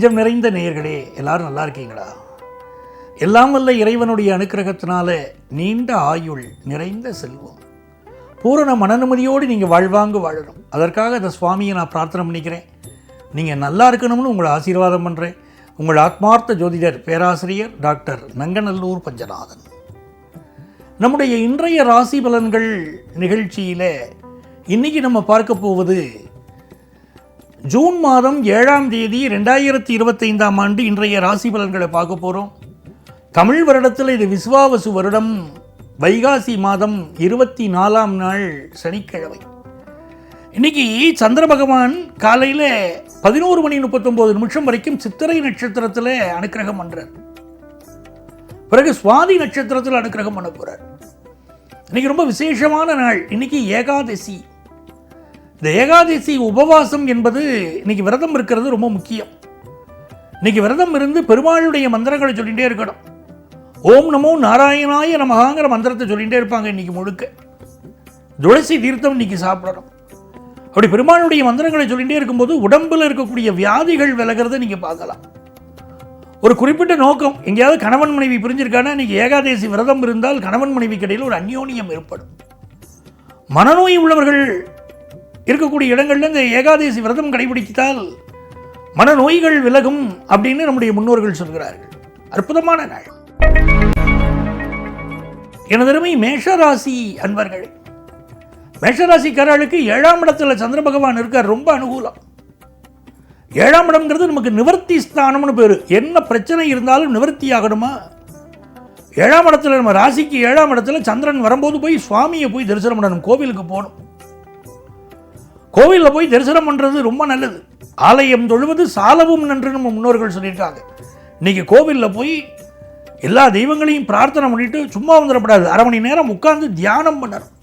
நெஞ்சம் நிறைந்த நேயர்களே எல்லாரும் நல்லா இருக்கீங்களா? எல்லாம் வல்ல இறைவனுடைய அனுக்கிரகத்தினால நீண்ட ஆயுள் நிறைந்த செல்வம். பூரண மனநிம்மதியோடு நீங்கள் வாழ்வாங்கு வாழணும். அதற்காக அந்த சுவாமியை நான் பிரார்த்தனை பண்ணிக்கிறேன். நீங்கள் நல்லா இருக்கணும்னு உங்களை ஆசீர்வாதம் பண்ணுறேன் உங்கள் ஆத்மார்த்த ஜோதிடர் பேராசிரியர் டாக்டர் நங்கநல்லூர் பஞ்சநாதன். நம்முடைய இன்றைய ராசி பலன்கள் நிகழ்ச்சியில் இன்னைக்கு நம்ம பார்க்க போவது ஜூன் மாதம் ஏழாம் தேதி ரெண்டாயிரத்தி இருபத்தைந்தாம் ஆண்டு இன்றைய ராசி பலன்களை பார்க்க போகிறோம் தமிழ் வருடத்தில் இது விஸ்வாவசு வருடம். வைகாசி மாதம் இருபத்தி நாலாம் நாள் சனிக்கிழமை. இன்னைக்கு சந்திர பகவான் காலையில் பதினோரு மணி முப்பத்தொம்போது நிமிஷம் வரைக்கும் சித்திரை நட்சத்திரத்தில் அனுக்கிரகம் பண்ணுறார் பிறகு சுவாதி நட்சத்திரத்தில் அனுக்கிரகம் பண்ண போகிறார் இன்னைக்கு ரொம்ப விசேஷமான நாள். இன்னைக்கு ஏகாதசி. இந்த ஏகாதசி உபவாசம் என்பது இன்னைக்கு விரதம் இருக்கிறது ரொம்ப முக்கியம். இன்னைக்கு விரதம் இருந்து பெருமாளுடைய மந்திரங்களை சொல்லிகிட்டே இருக்கணும். ஓம் நமோ நாராயணாய நமகாங்கிற மந்திரத்தை சொல்லிகிட்டே இருப்பாங்க இன்னைக்கு முழுக்க. துளசி தீர்த்தம் இன்னைக்கு சாப்பிடணும். அப்படி பெருமாளுடைய மந்திரங்களை சொல்லிகிட்டே இருக்கும்போது உடம்பில் இருக்கக்கூடிய வியாதிகள் விலகிறத நீங்கள் பார்க்கலாம். ஒரு குறிப்பிட்ட நோக்கம் எங்கேயாவது கணவன் மனைவி பிரிஞ்சிருக்கானா இன்னைக்கு ஏகாதசி விரதம் இருந்தால் கணவன் மனைவி இடையில் ஒரு அந்யோன்யம் ஏற்படும். மனநோய் உள்ளவர்கள் இருக்கக்கூடிய இடங்கள்ல இந்த ஏகாதசி விரதம் கடைபிடித்தால் மனநோய்கள் விலகும் அப்படின்னு நம்முடைய முன்னோர்கள் சொல்கிறார்கள். அற்புதமான நாள். எனதருமை மேஷராசி அன்பர்களே மேஷராசிக்காரர்களுக்கு ஏழாம் இடத்துல சந்திர பகவான் இருக்கார் ரொம்ப அனுகூலம். ஏழாம் இடம்ங்கிறது நமக்கு நிவர்த்தி ஸ்தானம்னு பேர். என்ன பிரச்சனை இருந்தாலும் நிவர்த்தி ஆகணுமா? ஏழாம் இடத்துல நம்ம ராசிக்கு ஏழாம் இடத்துல சந்திரன் வரும்போது போய் சுவாமியை போய் தரிசனம் பண்ணணும் கோவிலுக்கு போகணும். கோவிலில் போய் தரிசனம் பண்ணுறது ரொம்ப நல்லது. ஆலயம் தொழுவது சாலவும் நன்று நம்ம முன்னோர்கள் சொல்லியிருக்காங்க. இன்னைக்கு கோவிலில் போய் எல்லா தெய்வங்களையும் பிரார்த்தனை பண்ணிட்டு சும்மா வந்துடக்கூடாது அரை மணி நேரம் உட்காந்து தியானம் பண்ணணும்.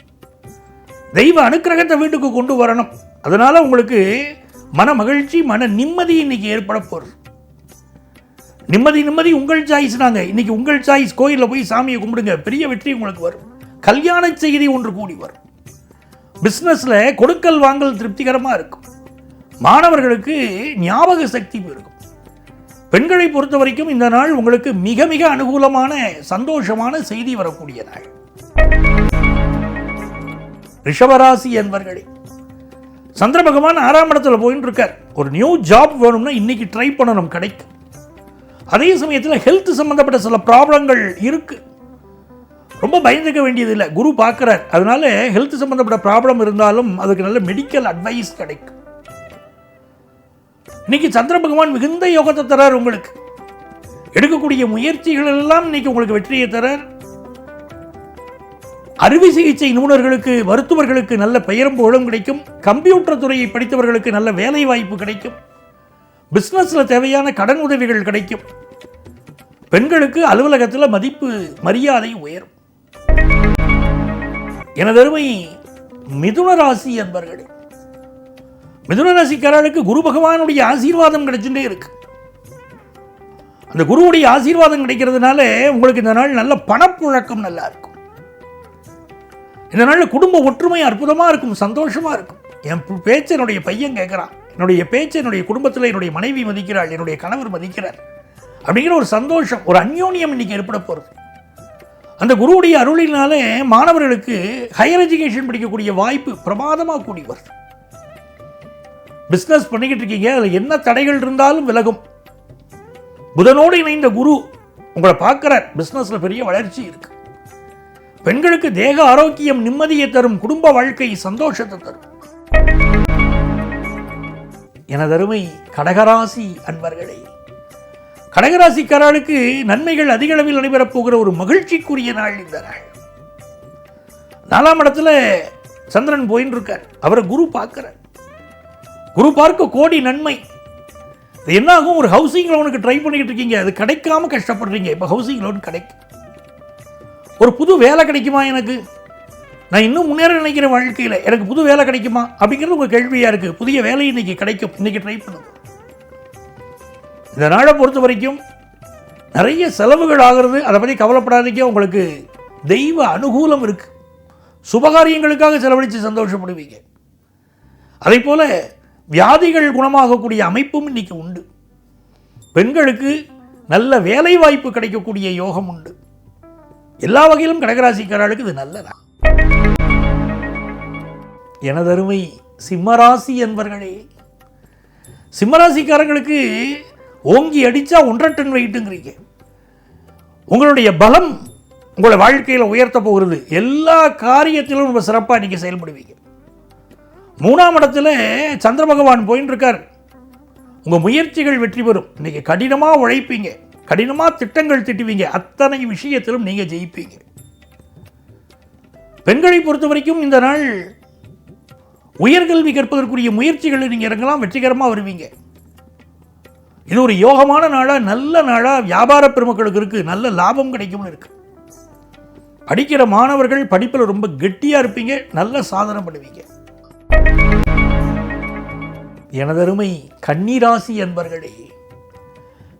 தெய்வ அனுக்கிரகத்தை வீட்டுக்கு கொண்டு வரணும். அதனால் உங்களுக்கு மன மகிழ்ச்சி மன நிம்மதி இன்னைக்கு ஏற்பட போகிறது நிம்மதி நிம்மதி உங்கள் சாய்ஸ் நாங்கள் இன்றைக்கி உங்கள் சாய்ஸ் கோயிலில் போய் சாமியை கும்பிடுங்க. பெரிய வெற்றி உங்களுக்கு வரும். கல்யாண செய்தி ஒன்று கூடி வரும். பிஸ்னஸில் கொடுக்கல் வாங்கல் திருப்திகரமாக இருக்கும். மாணவர்களுக்கு ஞாபக சக்தி இருக்கும் பெண்களை பொறுத்த வரைக்கும் இந்த நாள் உங்களுக்கு மிக மிக அனுகூலமான சந்தோஷமான செய்தி வரக்கூடிய நாள். ரிஷபராசி என்பர்களே சந்திர பகவான் ஆறாம் இடத்துல போயின்னு இருக்கார் ஒரு நியூ ஜாப் வேணும்னா இன்னைக்கு ட்ரை பண்ணணும் கிடைக்கும். அதே சமயத்தில் ஹெல்த் சம்பந்தப்பட்ட சில ப்ராப்ளங்கள் இருக்கு. ரொம்ப பயந்துக்க வேண்டியது இல்லை குரு பார்க்குறார். அதனால ஹெல்த் சம்பந்தப்பட்ட ப்ராப்ளம் இருந்தாலும் அதுக்கு நல்ல மெடிக்கல் அட்வைஸ் கிடைக்கும். இன்னைக்கு சந்திர பகவான் மிகுந்த யோகத்தை தரார் உங்களுக்கு. எடுக்கக்கூடிய முயற்சிகள் எல்லாம் இன்னைக்கு உங்களுக்கு வெற்றியை தரார். அறுவை சிகிச்சை நிபுணர்களுக்கு மருத்துவர்களுக்கு நல்ல பெயரும் புகழும் கிடைக்கும். கம்ப்யூட்டர் துறையை படித்தவர்களுக்கு நல்ல வேலை வாய்ப்பு கிடைக்கும் பிஸ்னஸில் தேவையான கடன் உதவிகள் கிடைக்கும். பெண்களுக்கு அலுவலகத்தில் மதிப்பு மரியாதை உயரும். எனதருமை மிதுன ராசி என்பர்களே மிதுன ராசிக்காரர்களுக்கு குரு பகவானுடைய ஆசீர்வாதம் கிடைச்சுட்டே இருக்கு. அந்த குருவுடைய ஆசீர்வாதம் கிடைக்கிறதுனால உங்களுக்கு இந்த நாள் நல்ல பணப்புழக்கம் நல்லா இருக்கும். இந்த நாளில் குடும்ப ஒற்றுமை அற்புதமாக இருக்கும் சந்தோஷமாக இருக்கும். என் பேச்சு என்னுடைய பையன் கேட்குறான். என்னுடைய பேச்சு என்னுடைய குடும்பத்தில் என்னுடைய மனைவி மதிக்கிறாள் என்னுடைய கணவர் மதிக்கிறார். அப்படிங்கிற ஒரு சந்தோஷம் ஒரு அந்யோன்யம் இன்னைக்கு ஏற்பட போகிறது அந்த குருவுடைய அருளினாலே மாணவர்களுக்கு ஹையர் எஜுகேஷன் படிக்கக்கூடிய வாய்ப்பு பிரமாதமாக கூடி வருது. பிஸ்னஸ் பண்ணிக்கிட்டு இருக்கீங்க அதில் என்ன தடைகள் இருந்தாலும் விலகும். புதனோடு இணைந்த குரு உங்களை பார்க்குறார். பிஸ்னஸில் பெரிய வளர்ச்சி இருக்கு. பெண்களுக்கு தேக ஆரோக்கியம் நிம்மதியை தரும் குடும்ப வாழ்க்கை சந்தோஷத்தை தரும். எனதருமை கடகராசி அன்பர்களே கடகராசிக்காரர்களுக்கு நன்மைகள் அதிக அளவில் நடைபெறப் போகிற ஒரு மகிழ்ச்சிக்குரிய நாள் இந்த நாள். நாலாம் இடத்துல சந்திரன் போயின்னு இருக்கார் அவரை குரு பார்க்கிறார். குரு பார்க்க கோடி நன்மை. இது என்ன ஆகும்? ஒரு ஹவுசிங் லோனுக்கு ட்ரை பண்ணிக்கிட்டு இருக்கீங்க. அது கிடைக்காம கஷ்டப்படுறீங்க. இப்போ ஹவுசிங் லோன் கிடைக்கும் ஒரு புது வேலை கிடைக்குமா எனக்கு? நான் இன்னும் முன்னேற நினைக்கிற வாழ்க்கையில் எனக்கு புது வேலை கிடைக்குமா? அப்படிங்கிறது உங்கள் கேள்வியாக இருக்குது புதிய வேலை இன்னைக்கு கிடைக்கும். இன்னைக்கு ட்ரை பண்ணுங்க. இந்த நாளை பொறுத்த வரைக்கும் நிறைய செலவுகள் ஆகிறது. அதை பற்றி கவலைப்படாதீங்க. உங்களுக்கு தெய்வ அனுகூலம் இருக்குது சுபகாரியங்களுக்காக செலவழித்து சந்தோஷப்படுவீங்க. அதே போல வியாதிகள் குணமாகக்கூடிய அமைப்பும் இன்னைக்கு உண்டு. பெண்களுக்கு நல்ல வேலை வாய்ப்பு கிடைக்கக்கூடிய யோகம் உண்டு. எல்லா வகையிலும் கடகராசிக்காரர்களுக்கு இது நல்லதா? எனதருமை சிம்மராசி என்பர்களே சிம்மராசிக்காரங்களுக்கு ஓங்கி அடித்தா ஒன்றரை டன் வெயிட்டுங்கிறீங்க உங்களுடைய பலம் உங்களை வாழ்க்கையில் உயர்த்த போகிறது. எல்லா காரியத்திலும் ரொம்ப சிறப்பாக நீங்கள் செயல்படுவீங்க. மூணாம் இடத்துல சந்திர பகவான் போயின்னு இருக்கார். உங்கள் முயற்சிகள் வெற்றி பெறும். நீங்கள் கடினமாக உழைப்பீங்க. கடினமாக திட்டங்கள் திட்டுவீங்க. அத்தனை விஷயத்திலும் நீங்கள் ஜெயிப்பீங்க. பெண்களை பொறுத்த வரைக்கும் இந்த நாள் உயர்கல்வி கற்பதற்குரிய முயற்சிகளை நீங்கள் இறங்கலாம் வெற்றிகரமாக வருவீங்க. இது ஒரு யோகமான நாளாக நல்ல நாளாக வியாபார பெருமக்களுக்கு இருக்குது நல்ல லாபம் கிடைக்கும்னு இருக்கு. படிக்கிற மாணவர்கள் படிப்பில் ரொம்ப கெட்டியாக இருப்பீங்க நல்ல சாதனை பண்ணுவீங்க. எனதருமை கன்னிராசி என்பர்களே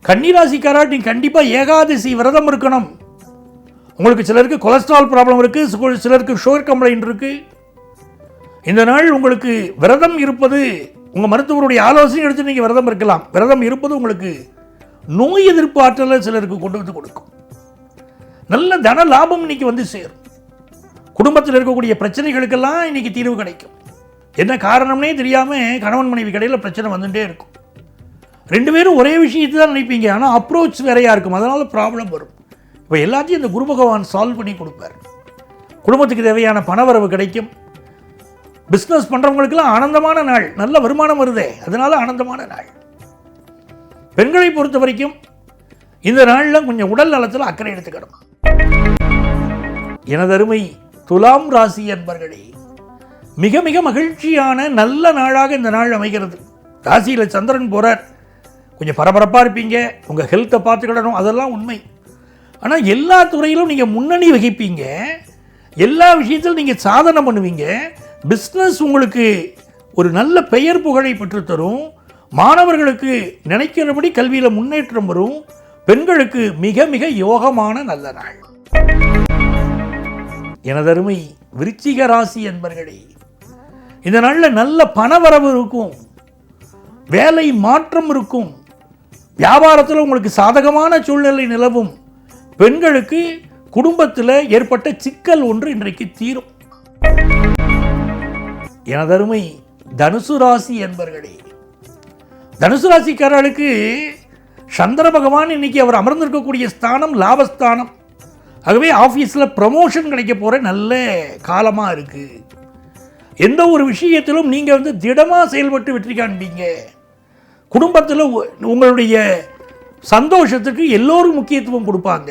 கன்னிராசிக்காரா நீங்க கண்டிப்பாக ஏகாதசி விரதம் இருக்கணும். உங்களுக்கு சிலருக்கு கொலஸ்ட்ரால் ப்ராப்ளம் இருக்குது சிலருக்கு ஷுகர் கம்ப்ளைண்ட் இருக்குது இந்த நாள் உங்களுக்கு விரதம் இருப்பது உங்கள் மருத்துவருடைய ஆலோசனை எடுத்து நீங்கள் விரதம் இருக்கலாம். விரதம் இருப்பது உங்களுக்கு நோய் எதிர்ப்பு ஆற்றலை சிலருக்கு கொண்டு வந்து கொடுக்கும். நல்ல தன லாபம் இன்னைக்கு வந்து சேரும். குடும்பத்தில் இருக்கக்கூடிய பிரச்சனைகளுக்கெல்லாம் இன்னைக்கு தீர்வு கிடைக்கும். என்ன காரணம்னே தெரியாமல் கணவன் மனைவி கடையில் பிரச்சனை வந்துட்டே இருக்கும். ரெண்டு பேரும் ஒரே விஷயத்தை தான் நினைப்பீங்க. ஆனால் அப்ரோச் வேறையாக இருக்கும். அதனால் ப்ராப்ளம் வரும். இப்போ எல்லாத்தையும் இந்த குரு பகவான் சால்வ் பண்ணி கொடுப்பார். குடும்பத்துக்கு தேவையான பணவரவு கிடைக்கும். பிஸ்னஸ் பண்ணுறவங்களுக்கெல்லாம் ஆனந்தமான நாள். நல்ல வருமானம் வருதே. அதனால் ஆனந்தமான நாள். பெண்களை பொறுத்த வரைக்கும் இந்த நாளில் கொஞ்சம் உடல் நலத்தில் அக்கறை எடுத்துக்கணும். எனதருமை துலாம் ராசி என்பர்களே மிக மிக மகிழ்ச்சியான நல்ல நாளாக இந்த நாள் அமைகிறது. ராசியில் சந்திரன் போகிறார் கொஞ்சம் பரபரப்பாக இருப்பீங்க. உங்கள் ஹெல்த்தை பார்த்துக்கிடணும். அதெல்லாம் உண்மை. ஆனால் எல்லா துறையிலும் நீங்கள் முன்னணி வகிப்பீங்க. எல்லா விஷயத்திலும் நீங்கள் சாதனை பண்ணுவீங்க. பிஸ்னஸ் உங்களுக்கு ஒரு நல்ல பெயர் புகழை பெற்றுத்தரும். மாணவர்களுக்கு நினைக்கிறபடி கல்வியில் முன்னேற்றம் வரும். பெண்களுக்கு மிக மிக யோகமான நல்ல நாள். எனதருமை விருச்சிக ராசி என்பர்களே இந்த நாளில் நல்ல பணவரவு இருக்கும். வேலை மாற்றம் இருக்கும். வியாபாரத்தில் உங்களுக்கு சாதகமான சூழ்நிலை நிலவும். பெண்களுக்கு குடும்பத்தில் ஏற்பட்ட சிக்கல் ஒன்று இன்றைக்கு தீரும். எனதருமை தனுசு ராசி என்பர்களே. தனுசு ராசிக்காரர்களுக்கு சந்திர பகவான் இன்னைக்கு அவர் அமர்ந்திருக்கக்கூடிய ஸ்தானம் லாபஸ்தானம். ஆகவே ஆஃபீஸில் ப்ரமோஷன் கிடைக்க போகிற நல்ல காலமாக இருக்குது எந்த ஒரு விஷயத்திலும் நீங்கள் வந்து திடமாக செயல்பட்டு வெற்றி காண்பீங்க குடும்பத்தில் உ- உங்களுடைய சந்தோஷத்துக்கு எல்லோரும் முக்கியத்துவம் கொடுப்பாங்க.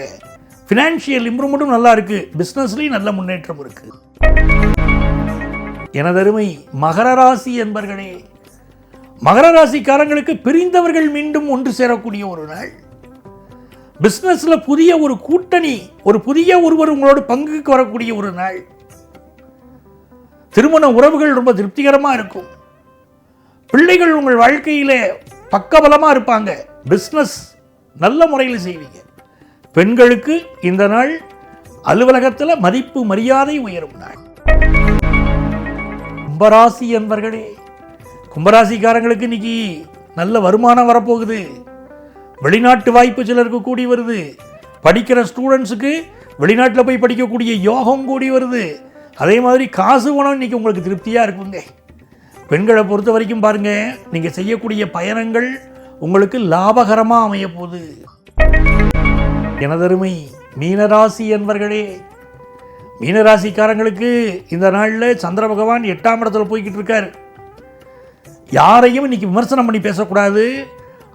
ஃபினான்ஷியல் இம்ப்ரூவ்மெண்ட்டும் நல்லா இருக்குது பிஸ்னஸ்லேயும் நல்ல முன்னேற்றம் இருக்குது எனதருமை மகர ராசி என்பர்களே மகர ராசிக்காரங்களுக்கு பிரிந்தவர்கள் மீண்டும் ஒன்று சேரக்கூடிய ஒரு நாள். பிஸ்னஸில் புதிய ஒரு கூட்டணி ஒரு புதிய ஒருவர் உங்களோட பங்குக்கு வரக்கூடிய ஒரு நாள். திருமண உறவுகள் ரொம்ப திருப்திகரமாக இருக்கும். பிள்ளைகள் உங்கள் வாழ்க்கையில் பக்கபலமாக இருப்பாங்க. பிஸ்னஸ் நல்ல முறையில் செய்வீங்க. பெண்களுக்கு இந்த நாள் அலுவலகத்தில் மதிப்பு மரியாதை உயரும் நாள். கும்பராசி என்பர்களே கும்பராசிக்காரங்களுக்கு இன்னைக்கு நல்ல வருமானம் வரப்போகுது. வெளிநாட்டு வாய்ப்பு சிலருக்கு கூடி வருது. படிக்கிற ஸ்டூடெண்ட்ஸுக்கு வெளிநாட்டில் போய் படிக்கக்கூடிய யோகம் கூடி வருது. அதே மாதிரி காசு பணம் இன்னைக்கு உங்களுக்கு திருப்தியாக இருக்குங்க. பெண்களை பொறுத்த வரைக்கும் பாருங்கள் நீங்கள் செய்யக்கூடிய பயணங்கள் உங்களுக்கு லாபகரமாக அமைய போகுது. எனதருமை மீனராசி என்பர்களே மீனராசிக்காரங்களுக்கு இந்த நாளில் சந்திர பகவான் எட்டாம் இடத்துல போய்கிட்டு இருக்கார். யாரையும் இன்னைக்கு விமர்சனம் பண்ணி பேசக்கூடாது.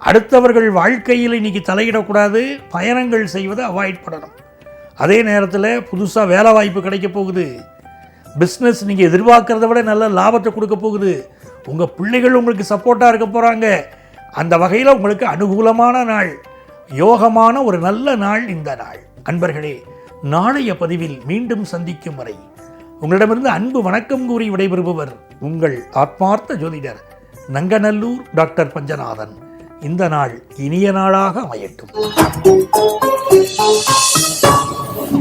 அடுத்தவர்கள் வாழ்க்கையில் இன்னைக்கு தலையிடக்கூடாது. பயணங்கள் செய்வதை அவாய்ட் பண்ணணும். அதே நேரத்தில் புதுசாக வேலை வாய்ப்பு கிடைக்க போகுது. பிஸ்னஸ் நீங்கள் எதிர்பார்க்குறத விட நல்ல லாபத்தை கொடுக்க போகுது. உங்கள் பிள்ளைகள் உங்களுக்கு சப்போர்ட்டாக இருக்க போகிறாங்க அந்த வகையில் உங்களுக்கு அனுகூலமான நாள். யோகமான ஒரு நல்ல நாள் இந்த நாள். அன்பர்களே நாளைய பதிவில் மீண்டும் சந்திக்கும் வரை உங்களிடமிருந்து அன்பு வணக்கம் கூறி விடைபெறுபவர் உங்கள் ஆத்மார்த்த ஜோதிடர் நங்கநல்லூர் டாக்டர் பஞ்சநாதன். இந்த நாள் இனிய நாளாக அமையட்டும்.